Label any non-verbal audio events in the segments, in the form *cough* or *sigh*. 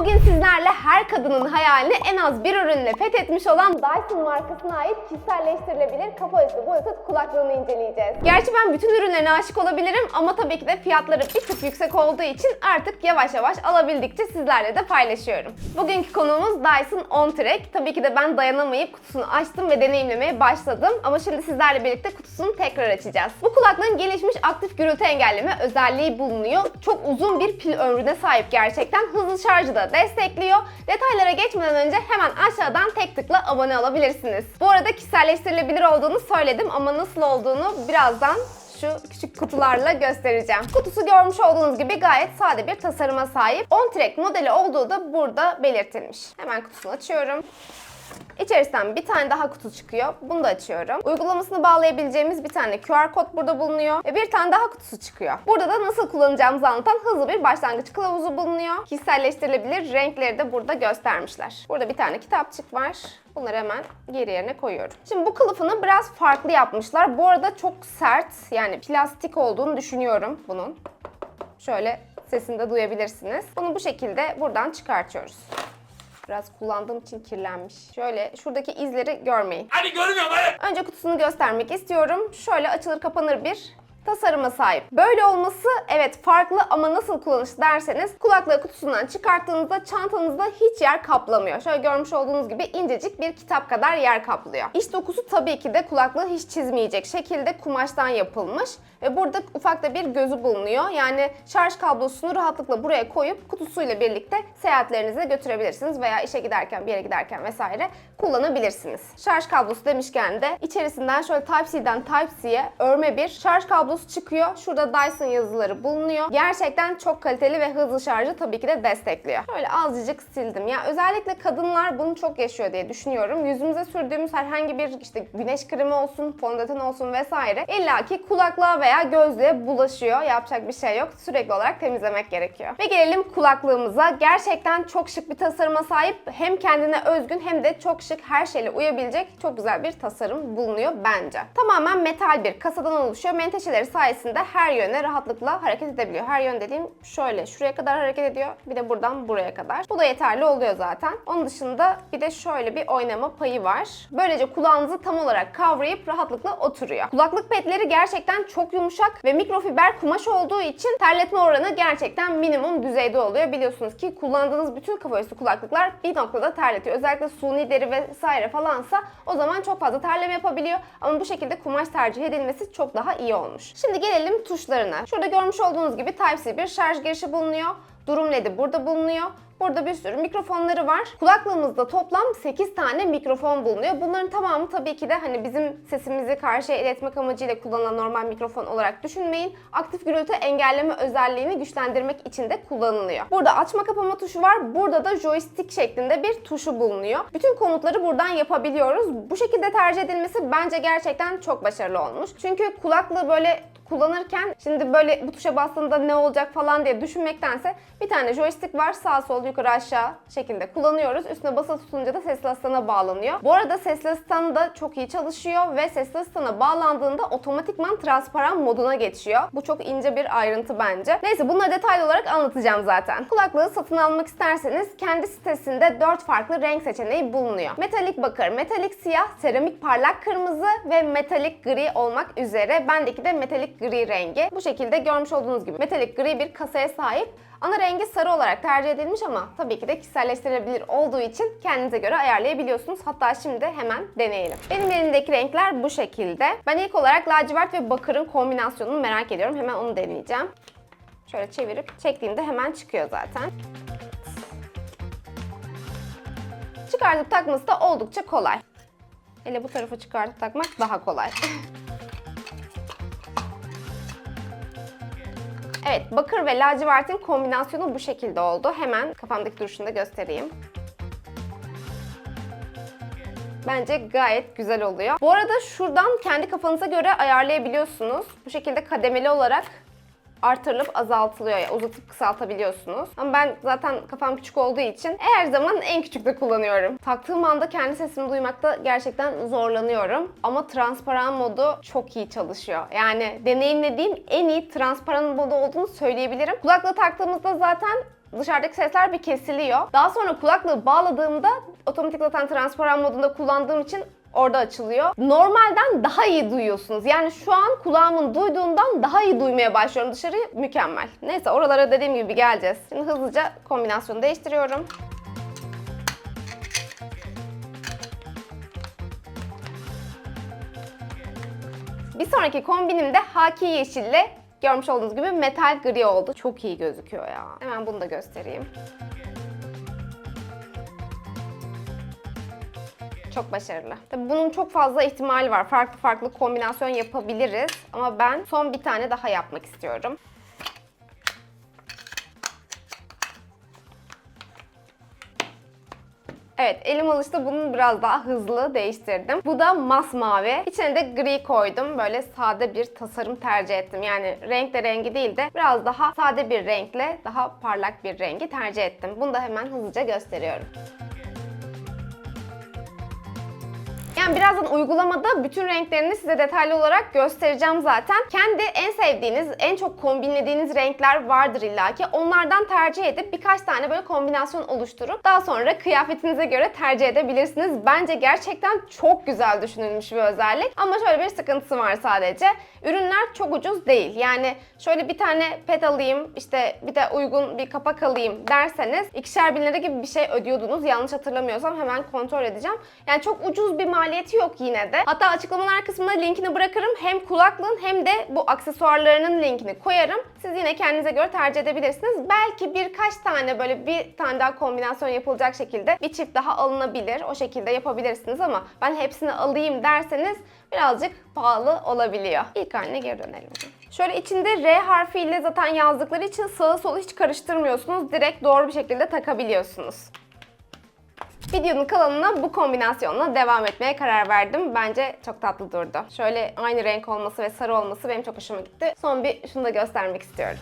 Bugün sizlerle her kadının hayalini en az bir ürünle fethetmiş olan Dyson markasına ait kişiselleştirilebilir kafa üstü Bluetooth kulaklığını inceleyeceğiz. Gerçi ben bütün ürünlerine aşık olabilirim ama tabii ki de fiyatları bir tık yüksek olduğu için artık yavaş yavaş alabildikçe sizlerle de paylaşıyorum. Bugünkü konuğumuz Dyson OnTrack. Tabii ki de ben dayanamayıp kutusunu açtım ve deneyimlemeye başladım. Ama şimdi sizlerle birlikte kutusunu tekrar açacağız. Bu kulaklığın gelişmiş aktif gürültü engelleme özelliği bulunuyor. Çok uzun bir pil ömrüne sahip gerçekten. Hızlı şarjı da destekliyor. Detaylara geçmeden önce hemen aşağıdan tek tıkla abone olabilirsiniz. Bu arada kişiselleştirilebilir olduğunu söyledim ama nasıl olduğunu birazdan şu küçük kutularla göstereceğim. Kutusu görmüş olduğunuz gibi gayet sade bir tasarıma sahip. On-Track modeli olduğu da burada belirtilmiş. Hemen kutusunu açıyorum. İçerisinden bir tane daha kutu çıkıyor. Bunu da açıyorum. Uygulamasını bağlayabileceğimiz bir tane QR kod burada bulunuyor. Ve bir tane daha kutusu çıkıyor. Burada da nasıl kullanacağımızı anlatan hızlı bir başlangıç kılavuzu bulunuyor. Kişiselleştirilebilir renkleri de burada göstermişler. Burada bir tane kitapçık var. Bunları hemen geri yerine koyuyorum. Şimdi bu kılıfını biraz farklı yapmışlar. Bu arada çok sert yani plastik olduğunu düşünüyorum bunun. Şöyle sesini de duyabilirsiniz. Bunu bu şekilde buradan çıkartıyoruz. Biraz kullandığım için kirlenmiş. Şöyle şuradaki izleri görmeyin. Hadi görmüyorum hadi. Önce kutusunu göstermek istiyorum. Şöyle açılır kapanır bir tasarıma sahip. Böyle olması evet farklı ama nasıl kullanış derseniz kulaklığı kutusundan çıkarttığınızda çantanızda hiç yer kaplamıyor. Şöyle görmüş olduğunuz gibi incecik bir kitap kadar yer kaplıyor. İç dokusu tabii ki de kulaklığı hiç çizmeyecek şekilde kumaştan yapılmış ve burada ufak da bir gözü bulunuyor. Yani şarj kablosunu rahatlıkla buraya koyup kutusuyla birlikte seyahatlerinize götürebilirsiniz veya işe giderken, bir yere giderken vesaire kullanabilirsiniz. Şarj kablosu demişken de içerisinden şöyle Type-C'den Type-C'ye örme bir şarj kablosu çıkıyor. Şurada Dyson yazıları bulunuyor. Gerçekten çok kaliteli ve hızlı şarjı tabii ki de destekliyor. Şöyle azıcık sildim. Ya özellikle kadınlar bunu çok yaşıyor diye düşünüyorum. Yüzümüze sürdüğümüz herhangi bir işte güneş kremi olsun, fondöten olsun vesaire illaki kulaklığa veya gözlüğe bulaşıyor. Yapacak bir şey yok. Sürekli olarak temizlemek gerekiyor. Ve gelelim kulaklığımıza. Gerçekten çok şık bir tasarıma sahip. Hem kendine özgün hem de çok şık her şeyle uyabilecek çok güzel bir tasarım bulunuyor bence. Tamamen metal bir kasadan oluşuyor. Menteşeleri sayesinde her yöne rahatlıkla hareket edebiliyor. Her yön dediğim şöyle şuraya kadar hareket ediyor. Bir de buradan buraya kadar. Bu da yeterli oluyor zaten. Onun dışında bir de şöyle bir oynama payı var. Böylece kulağınızı tam olarak kavrayıp rahatlıkla oturuyor. Kulaklık petleri gerçekten çok yumuşak ve mikrofiber kumaş olduğu için terletme oranı gerçekten minimum düzeyde oluyor. Biliyorsunuz ki kullandığınız bütün kafa üstü kulaklıklar bir noktada terletiyor. Özellikle suni deri vesaire falansa o zaman çok fazla terleme yapabiliyor. Ama bu şekilde kumaş tercih edilmesi çok daha iyi olmuş. Şimdi gelelim tuşlarına. Şurada görmüş olduğunuz gibi Type-C bir şarj girişi bulunuyor. Durum LED'i burada bulunuyor. Burada bir sürü mikrofonları var. Kulaklığımızda toplam 8 tane mikrofon bulunuyor. Bunların tamamı tabii ki de hani bizim sesimizi karşıya iletmek amacıyla kullanılan normal mikrofon olarak düşünmeyin. Aktif gürültü engelleme özelliğini güçlendirmek için de kullanılıyor. Burada açma kapama tuşu var. Burada da joystick şeklinde bir tuşu bulunuyor. Bütün komutları buradan yapabiliyoruz. Bu şekilde tercih edilmesi bence gerçekten çok başarılı olmuş. Çünkü kulaklığı böyle kullanırken şimdi böyle bu tuşa bastığında ne olacak falan diye düşünmektense bir tane joystick var sağ sol yukarı aşağı şekilde kullanıyoruz. Üstüne basılı tutunca da sesli asistana bağlanıyor. Bu arada sesli asistan da çok iyi çalışıyor ve sesli asistana bağlandığında otomatikman transparan moduna geçiyor. Bu çok ince bir ayrıntı bence. Neyse bunları detaylı olarak anlatacağım zaten. Kulaklığı satın almak isterseniz kendi sitesinde 4 farklı renk seçeneği bulunuyor. Metalik bakır, metalik siyah, seramik parlak kırmızı ve metalik gri olmak üzere. Bendeki de metalik gri rengi. Bu şekilde görmüş olduğunuz gibi metalik gri bir kasaya sahip. Ana rengi sarı olarak tercih edilmiş ama tabii ki de kişiselleştirilebilir olduğu için kendinize göre ayarlayabiliyorsunuz. Hatta şimdi hemen deneyelim. Benim elimdeki renkler bu şekilde. Ben ilk olarak lacivert ve bakırın kombinasyonunu merak ediyorum. Hemen onu deneyeceğim. Şöyle çevirip çektiğimde hemen çıkıyor zaten. Çıkartıp takması da oldukça kolay. Hele bu tarafa çıkartıp takmak daha kolay. *laughs* Evet, bakır ve lacivertin kombinasyonu bu şekilde oldu. Hemen kafamdaki duruşunu da göstereyim. Bence gayet güzel oluyor. Bu arada şuradan kendi kafanıza göre ayarlayabiliyorsunuz. Bu şekilde kademeli olarak artırılıp azaltılıyor. Yani uzatıp kısaltabiliyorsunuz. Ama ben zaten kafam küçük olduğu için her zaman en küçükte kullanıyorum. Taktığım anda kendi sesimi duymakta gerçekten zorlanıyorum. Ama transparan modu çok iyi çalışıyor. Yani deneyimlediğim en iyi transparan modu olduğunu söyleyebilirim. Kulaklığı taktığımızda zaten dışarıdaki sesler bir kesiliyor. Daha sonra kulaklığı bağladığımda otomatik zaten transparan modunda kullandığım için orada açılıyor. Normalden daha iyi duyuyorsunuz. Yani şu an kulağımın duyduğundan daha iyi duymaya başlıyorum dışarıyı. Mükemmel. Neyse oralara dediğim gibi geleceğiz. Şimdi hızlıca kombinasyonu değiştiriyorum. Bir sonraki kombinim de haki yeşille görmüş olduğunuz gibi metal gri oldu. Çok iyi gözüküyor ya. Hemen bunu da göstereyim. Çok başarılı. Tabii bunun çok fazla ihtimali var. Farklı farklı kombinasyon yapabiliriz. Ama ben son bir tane daha yapmak istiyorum. Evet elim alıştı bunun biraz daha hızlı değiştirdim. Bu da masmavi. İçine de gri koydum. Böyle sade bir tasarım tercih ettim. Yani renk de rengi değil de biraz daha sade bir renkle daha parlak bir rengi tercih ettim. Bunu da hemen hızlıca gösteriyorum. Yani birazdan uygulamada bütün renklerini size detaylı olarak göstereceğim zaten. Kendi en sevdiğiniz, en çok kombinlediğiniz renkler vardır illaki. Onlardan tercih edip birkaç tane böyle kombinasyon oluşturup daha sonra kıyafetinize göre tercih edebilirsiniz. Bence gerçekten çok güzel düşünülmüş bir özellik. Ama şöyle bir sıkıntısı var sadece. Ürünler çok ucuz değil. Yani şöyle bir tane pet alayım, işte bir de uygun bir kapak alayım derseniz ikişer bin lira gibi bir şey ödüyordunuz. Yanlış hatırlamıyorsam hemen kontrol edeceğim. Yani çok ucuz bir maliyeti yok yine de. Hatta açıklamalar kısmına linkini bırakırım. Hem kulaklığın hem de bu aksesuarlarının linkini koyarım. Siz yine kendinize göre tercih edebilirsiniz. Belki birkaç tane böyle bir tane daha kombinasyon yapılacak şekilde bir çift daha alınabilir. O şekilde yapabilirsiniz ama ben hepsini alayım derseniz birazcık pahalı olabiliyor. İlk haline geri dönelim. Şöyle içinde R harfiyle zaten yazdıkları için sağı solu hiç karıştırmıyorsunuz. Direkt doğru bir şekilde takabiliyorsunuz. Videonun kalanına bu kombinasyonla devam etmeye karar verdim. Bence çok tatlı durdu. Şöyle aynı renk olması ve sarı olması benim çok hoşuma gitti. Son bir şunu da göstermek istiyorum.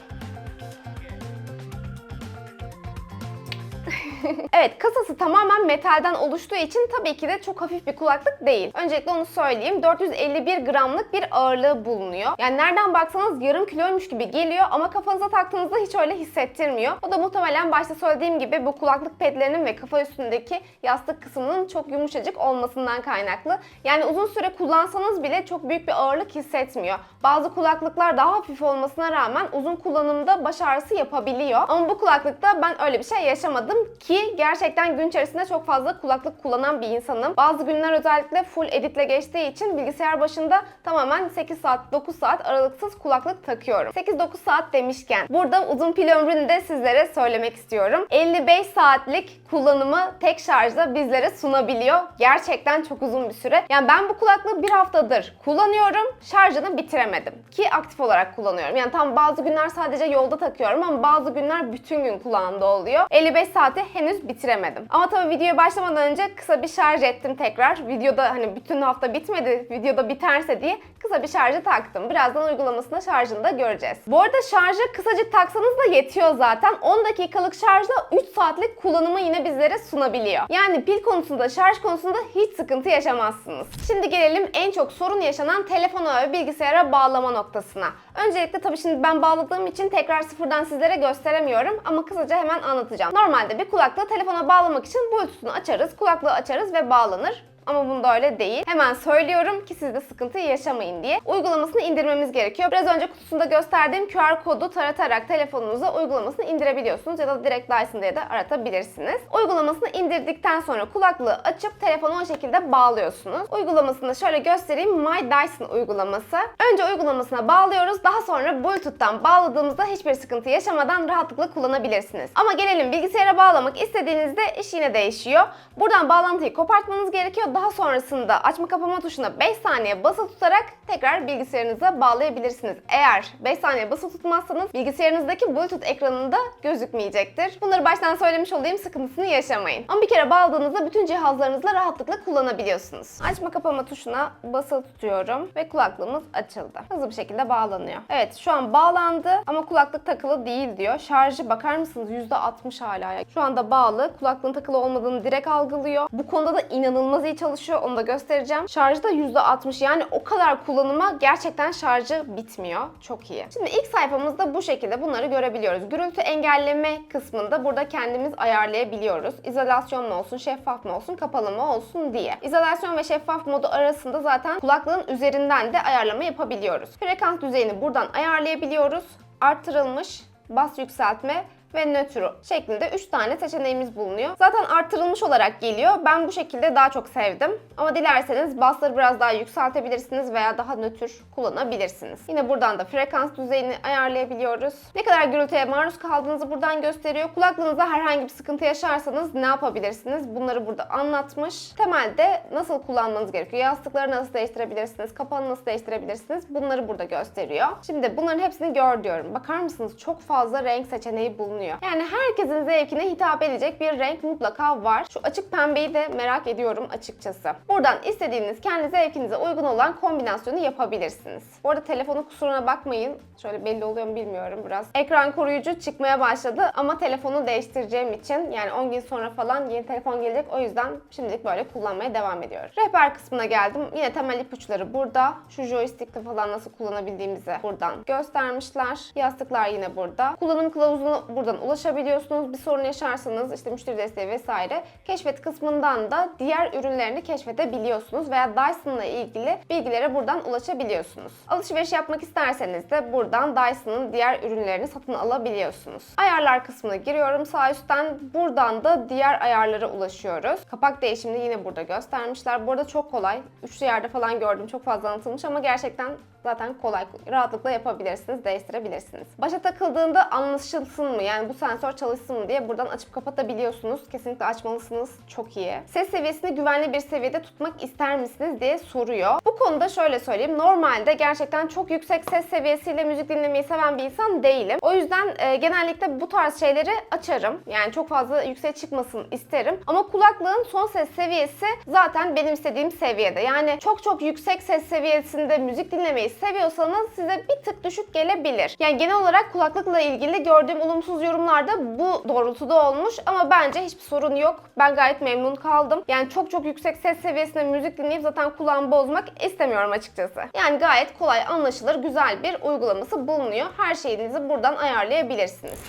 *laughs* evet kasası tamamen metalden oluştuğu için tabii ki de çok hafif bir kulaklık değil. Öncelikle onu söyleyeyim. 451 gramlık bir ağırlığı bulunuyor. Yani nereden baksanız yarım kiloymuş gibi geliyor ama kafanıza taktığınızda hiç öyle hissettirmiyor. O da muhtemelen başta söylediğim gibi bu kulaklık pedlerinin ve kafa üstündeki yastık kısmının çok yumuşacık olmasından kaynaklı. Yani uzun süre kullansanız bile çok büyük bir ağırlık hissetmiyor. Bazı kulaklıklar daha hafif olmasına rağmen uzun kullanımda baş ağrısı yapabiliyor. Ama bu kulaklıkta ben öyle bir şey yaşamadım ki gerçekten gün içerisinde çok fazla kulaklık kullanan bir insanım. Bazı günler özellikle full editle geçtiği için bilgisayar başında tamamen 8 saat 9 saat aralıksız kulaklık takıyorum. 8-9 saat demişken burada uzun pil ömrünü de sizlere söylemek istiyorum. 55 saatlik kullanımı tek şarjda bizlere sunabiliyor. Gerçekten çok uzun bir süre. Yani ben bu kulaklığı bir haftadır kullanıyorum. Şarjını bitiremedim. Ki aktif olarak kullanıyorum. Yani tam bazı günler sadece yolda takıyorum ama bazı günler bütün gün kulağımda oluyor. 55 saati henüz bitiremedim. Ama tabii videoya başlamadan önce kısa bir şarj ettim tekrar. Videoda hani bütün hafta bitmedi, videoda biterse diye kısa bir şarjı taktım. Birazdan uygulamasında şarjını da göreceğiz. Bu arada şarjı kısacık taksanız da yetiyor zaten. 10 dakikalık şarjla 3 saatlik kullanımı yine bizlere sunabiliyor. Yani pil konusunda, şarj konusunda hiç sıkıntı yaşamazsınız. Şimdi gelelim en çok sorun yaşanan telefona ve bilgisayara bağlama noktasına. Öncelikle tabii şimdi ben bağladığım için tekrar sıfırdan sizlere gösteremiyorum ama kısaca hemen anlatacağım. Normalde bir kulaklığı telefona bağlamak için Bluetooth'unu açarız, kulaklığı açarız ve bağlanır. Ama bunda öyle değil. Hemen söylüyorum ki siz de sıkıntı yaşamayın diye. Uygulamasını indirmemiz gerekiyor. Biraz önce kutusunda gösterdiğim QR kodu taratarak telefonunuza uygulamasını indirebiliyorsunuz ya da direkt Dyson diye de aratabilirsiniz. Uygulamasını indirdikten sonra kulaklığı açıp telefonu o şekilde bağlıyorsunuz. Uygulamasını şöyle göstereyim. My Dyson uygulaması. Önce uygulamasına bağlıyoruz. Daha sonra Bluetooth'tan bağladığımızda hiçbir sıkıntı yaşamadan rahatlıkla kullanabilirsiniz. Ama gelelim bilgisayara bağlamak istediğinizde iş yine değişiyor. Buradan bağlantıyı kopartmanız gerekiyor. Daha sonrasında açma kapama tuşuna 5 saniye basılı tutarak tekrar bilgisayarınıza bağlayabilirsiniz. Eğer 5 saniye basılı tutmazsanız bilgisayarınızdaki Bluetooth ekranında gözükmeyecektir. Bunları baştan söylemiş olayım sıkıntısını yaşamayın. Ama bir kere bağladığınızda bütün cihazlarınızla rahatlıkla kullanabiliyorsunuz. Açma kapama tuşuna basılı tutuyorum ve kulaklığımız açıldı. Hızlı bir şekilde bağlanıyor. Evet şu an bağlandı ama kulaklık takılı değil diyor. Şarjı bakar mısınız %60 hala. Şu anda bağlı. Kulaklığın takılı olmadığını direkt algılıyor. Bu konuda da inanılmaz iyi çalışıyor çalışıyor onu da göstereceğim. Şarjı da %60 yani o kadar kullanıma gerçekten şarjı bitmiyor. Çok iyi. Şimdi ilk sayfamızda bu şekilde bunları görebiliyoruz. Gürültü engelleme kısmında burada kendimiz ayarlayabiliyoruz. İzolasyon mu olsun, şeffaf mı olsun, kapalı mı olsun diye. İzolasyon ve şeffaf modu arasında zaten kulaklığın üzerinden de ayarlama yapabiliyoruz. Frekans düzeyini buradan ayarlayabiliyoruz. Arttırılmış, bas yükseltme ve nötr şeklinde 3 tane seçeneğimiz bulunuyor. Zaten arttırılmış olarak geliyor. Ben bu şekilde daha çok sevdim. Ama dilerseniz basları biraz daha yükseltebilirsiniz veya daha nötr kullanabilirsiniz. Yine buradan da frekans düzeyini ayarlayabiliyoruz. Ne kadar gürültüye maruz kaldığınızı buradan gösteriyor. Kulaklığınızda herhangi bir sıkıntı yaşarsanız ne yapabilirsiniz? Bunları burada anlatmış. Temelde nasıl kullanmanız gerekiyor? Yastıkları nasıl değiştirebilirsiniz? Kapağını nasıl değiştirebilirsiniz? Bunları burada gösteriyor. Şimdi bunların hepsini gör diyorum. Bakar mısınız? Çok fazla renk seçeneği bulunuyor. Yani herkesin zevkine hitap edecek bir renk mutlaka var. Şu açık pembeyi de merak ediyorum açıkçası. Buradan istediğiniz kendi zevkinize uygun olan kombinasyonu yapabilirsiniz. Bu arada telefonun kusuruna bakmayın. Şöyle belli oluyor mu bilmiyorum biraz. Ekran koruyucu çıkmaya başladı ama telefonu değiştireceğim için yani 10 gün sonra falan yeni telefon gelecek. O yüzden şimdilik böyle kullanmaya devam ediyorum. Rehber kısmına geldim. Yine temel ipuçları burada. Şu joystick'te falan nasıl kullanabildiğimizi buradan göstermişler. Yastıklar yine burada. Kullanım kılavuzunu buradan ulaşabiliyorsunuz. Bir sorun yaşarsanız işte müşteri desteği vesaire. Keşfet kısmından da diğer ürünlerini keşfedebiliyorsunuz veya Dyson'la ilgili bilgilere buradan ulaşabiliyorsunuz. Alışveriş yapmak isterseniz de buradan Dyson'ın diğer ürünlerini satın alabiliyorsunuz. Ayarlar kısmına giriyorum sağ üstten. Buradan da diğer ayarlara ulaşıyoruz. Kapak değişimini yine burada göstermişler. Bu arada çok kolay. Üçlü yerde falan gördüm. Çok fazla anlatılmış ama gerçekten zaten kolay. Rahatlıkla yapabilirsiniz, değiştirebilirsiniz. Başa takıldığında anlaşılsın mı? Yani bu sensör çalışsın mı diye buradan açıp kapatabiliyorsunuz. Kesinlikle açmalısınız. Çok iyi. Ses seviyesini güvenli bir seviyede tutmak ister misiniz diye soruyor. Bu konuda şöyle söyleyeyim. Normalde gerçekten çok yüksek ses seviyesiyle müzik dinlemeyi seven bir insan değilim. O yüzden e, genellikle bu tarz şeyleri açarım. Yani çok fazla yüksek çıkmasın isterim. Ama kulaklığın son ses seviyesi zaten benim istediğim seviyede. Yani çok çok yüksek ses seviyesinde müzik dinlemeyi seviyorsanız size bir tık düşük gelebilir. Yani genel olarak kulaklıkla ilgili gördüğüm olumsuz yorumlar da bu doğrultuda olmuş ama bence hiçbir sorun yok. Ben gayet memnun kaldım. Yani çok çok yüksek ses seviyesinde müzik dinleyip zaten kulağımı bozmak istemiyorum açıkçası. Yani gayet kolay, anlaşılır, güzel bir uygulaması bulunuyor. Her şeyinizi buradan ayarlayabilirsiniz.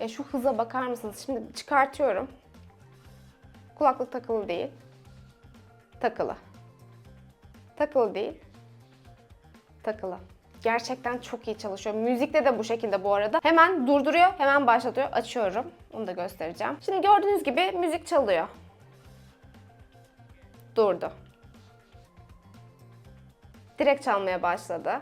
Ya şu hıza bakar mısınız? Şimdi çıkartıyorum. Kulaklık takılı değil. Takılı. Takılı değil. Takılı. Gerçekten çok iyi çalışıyor. Müzikte de bu şekilde bu arada. Hemen durduruyor, hemen başlatıyor. Açıyorum. Onu da göstereceğim. Şimdi gördüğünüz gibi müzik çalıyor. Durdu. Direkt çalmaya başladı.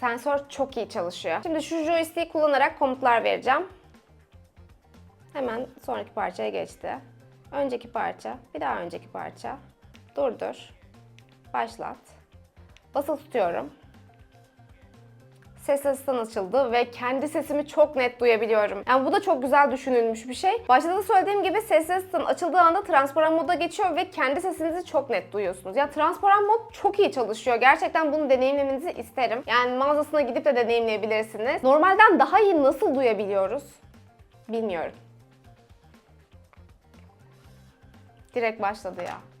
Sensör çok iyi çalışıyor. Şimdi şu joystick'i kullanarak komutlar vereceğim. Hemen sonraki parçaya geçti. Önceki parça, bir daha önceki parça. Durdur. Başlat. Basılı tutuyorum. Ses asistan açıldı ve kendi sesimi çok net duyabiliyorum. Yani bu da çok güzel düşünülmüş bir şey. Başta da söylediğim gibi ses asistan açıldığı anda transparan moda geçiyor ve kendi sesinizi çok net duyuyorsunuz. Ya transparan mod çok iyi çalışıyor. Gerçekten bunu deneyimlemenizi isterim. Yani mağazasına gidip de deneyimleyebilirsiniz. Normalden daha iyi nasıl duyabiliyoruz? Bilmiyorum. Direkt başladı ya.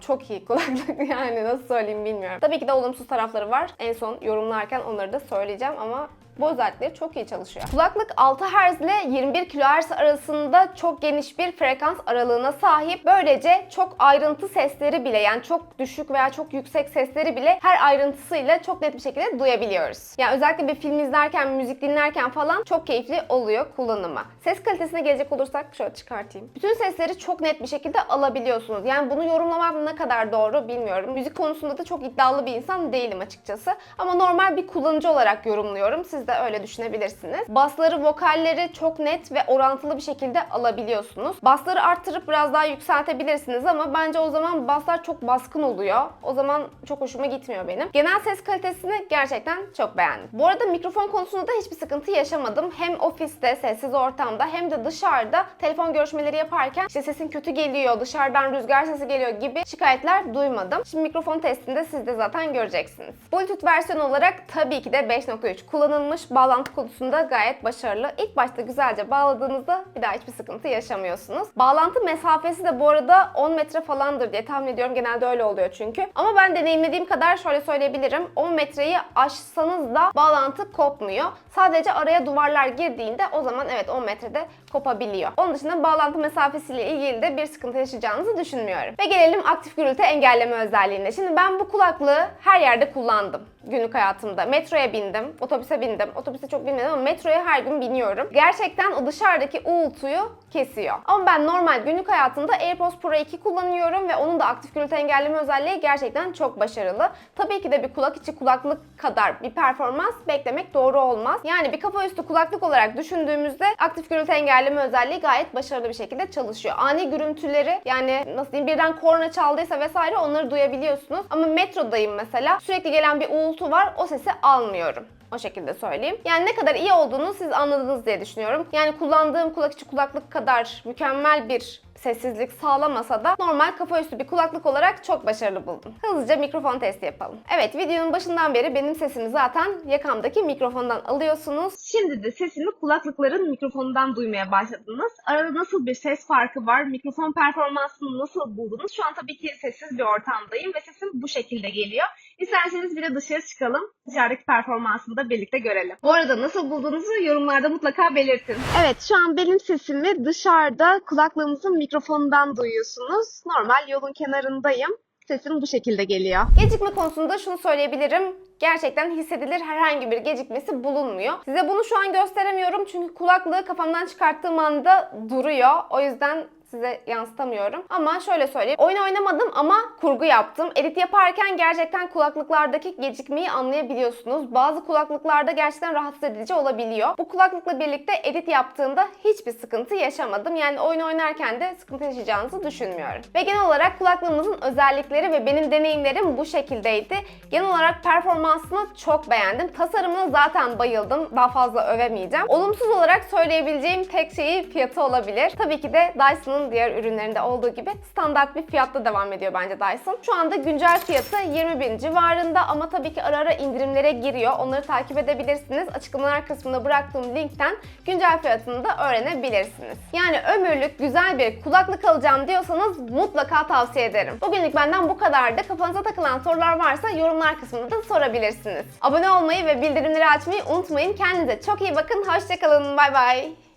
Çok iyi kulaklık *laughs* yani nasıl söyleyeyim bilmiyorum. Tabii ki de olumsuz tarafları var. En son yorumlarken onları da söyleyeceğim ama bu özellikleri çok iyi çalışıyor. Kulaklık 6 Hz ile 21 kHz arasında çok geniş bir frekans aralığına sahip. Böylece çok ayrıntı sesleri bile yani çok düşük veya çok yüksek sesleri bile her ayrıntısıyla çok net bir şekilde duyabiliyoruz. Yani özellikle bir film izlerken, müzik dinlerken falan çok keyifli oluyor kullanımı. Ses kalitesine gelecek olursak şöyle çıkartayım. Bütün sesleri çok net bir şekilde alabiliyorsunuz. Yani bunu yorumlamam ne kadar doğru bilmiyorum. Müzik konusunda da çok iddialı bir insan değilim açıkçası. Ama normal bir kullanıcı olarak yorumluyorum. Siz de öyle düşünebilirsiniz. Basları, vokalleri çok net ve orantılı bir şekilde alabiliyorsunuz. Basları arttırıp biraz daha yükseltebilirsiniz ama bence o zaman baslar çok baskın oluyor. O zaman çok hoşuma gitmiyor benim. Genel ses kalitesini gerçekten çok beğendim. Bu arada mikrofon konusunda da hiçbir sıkıntı yaşamadım. Hem ofiste, sessiz ortamda hem de dışarıda telefon görüşmeleri yaparken işte sesin kötü geliyor, dışarıdan rüzgar sesi geliyor gibi şikayetler duymadım. Şimdi mikrofon testinde siz de zaten göreceksiniz. Bluetooth versiyonu olarak tabii ki de 5.3 kullanılmış yapılmış. Bağlantı kutusunda gayet başarılı. İlk başta güzelce bağladığınızda bir daha hiçbir sıkıntı yaşamıyorsunuz. Bağlantı mesafesi de bu arada 10 metre falandır diye tahmin ediyorum. Genelde öyle oluyor çünkü. Ama ben deneyimlediğim kadar şöyle söyleyebilirim. 10 metreyi aşsanız da bağlantı kopmuyor. Sadece araya duvarlar girdiğinde o zaman evet 10 metrede kopabiliyor. Onun dışında bağlantı mesafesiyle ilgili de bir sıkıntı yaşayacağınızı düşünmüyorum. Ve gelelim aktif gürültü engelleme özelliğine. Şimdi ben bu kulaklığı her yerde kullandım günlük hayatımda. Metroya bindim, otobüse bindim. Otobüse çok binmedim ama metroya her gün biniyorum. Gerçekten o dışarıdaki uğultuyu kesiyor. Ama ben normal günlük hayatımda AirPods Pro 2 kullanıyorum ve onun da aktif gürültü engelleme özelliği gerçekten çok başarılı. Tabii ki de bir kulak içi kulaklık kadar bir performans beklemek doğru olmaz. Yani bir kafa üstü kulaklık olarak düşündüğümüzde aktif gürültü engelleme özelliği gayet başarılı bir şekilde çalışıyor. Ani gürültüleri yani nasıl diyeyim birden korna çaldıysa vesaire onları duyabiliyorsunuz. Ama metrodayım mesela sürekli gelen bir uğultu var o sesi almıyorum. O şekilde söyleyeyim. Yani ne kadar iyi olduğunu siz anladınız diye düşünüyorum. Yani kullandığım kulak içi kulaklık kadar mükemmel bir sessizlik sağlamasa da normal kafa üstü bir kulaklık olarak çok başarılı buldum. Hızlıca mikrofon testi yapalım. Evet videonun başından beri benim sesimi zaten yakamdaki mikrofondan alıyorsunuz. Şimdi de sesimi kulaklıkların mikrofonundan duymaya başladınız. Arada nasıl bir ses farkı var? Mikrofon performansını nasıl buldunuz? Şu an tabii ki sessiz bir ortamdayım ve sesim bu şekilde geliyor. İsterseniz bir de dışarı çıkalım. Dışarıdaki performansını da birlikte görelim. Bu arada nasıl bulduğunuzu yorumlarda mutlaka belirtin. Evet şu an benim sesimi dışarıda kulaklığımızın mikrofonundan duyuyorsunuz. Normal yolun kenarındayım. Sesim bu şekilde geliyor. Gecikme konusunda şunu söyleyebilirim. Gerçekten hissedilir herhangi bir gecikmesi bulunmuyor. Size bunu şu an gösteremiyorum çünkü kulaklığı kafamdan çıkarttığım anda duruyor. O yüzden size yansıtamıyorum. Ama şöyle söyleyeyim. Oyun oynamadım ama kurgu yaptım. Edit yaparken gerçekten kulaklıklardaki gecikmeyi anlayabiliyorsunuz. Bazı kulaklıklarda gerçekten rahatsız edici olabiliyor. Bu kulaklıkla birlikte edit yaptığımda hiçbir sıkıntı yaşamadım. Yani oyun oynarken de sıkıntı yaşayacağınızı düşünmüyorum. Ve genel olarak kulaklığımızın özellikleri ve benim deneyimlerim bu şekildeydi. Genel olarak performansını çok beğendim. Tasarımına zaten bayıldım. Daha fazla övemeyeceğim. Olumsuz olarak söyleyebileceğim tek şeyi fiyatı olabilir. Tabii ki de Dyson'ın diğer ürünlerinde olduğu gibi standart bir fiyatta devam ediyor bence Dyson. Şu anda güncel fiyatı 20 bin civarında ama tabii ki ara ara indirimlere giriyor. Onları takip edebilirsiniz. Açıklamalar kısmında bıraktığım linkten güncel fiyatını da öğrenebilirsiniz. Yani ömürlük güzel bir kulaklık alacağım diyorsanız mutlaka tavsiye ederim. Bugünlük benden bu kadardı. Kafanıza takılan sorular varsa yorumlar kısmında da sorabilirsiniz. Abone olmayı ve bildirimleri açmayı unutmayın. Kendinize çok iyi bakın. Hoşçakalın. Bay bay.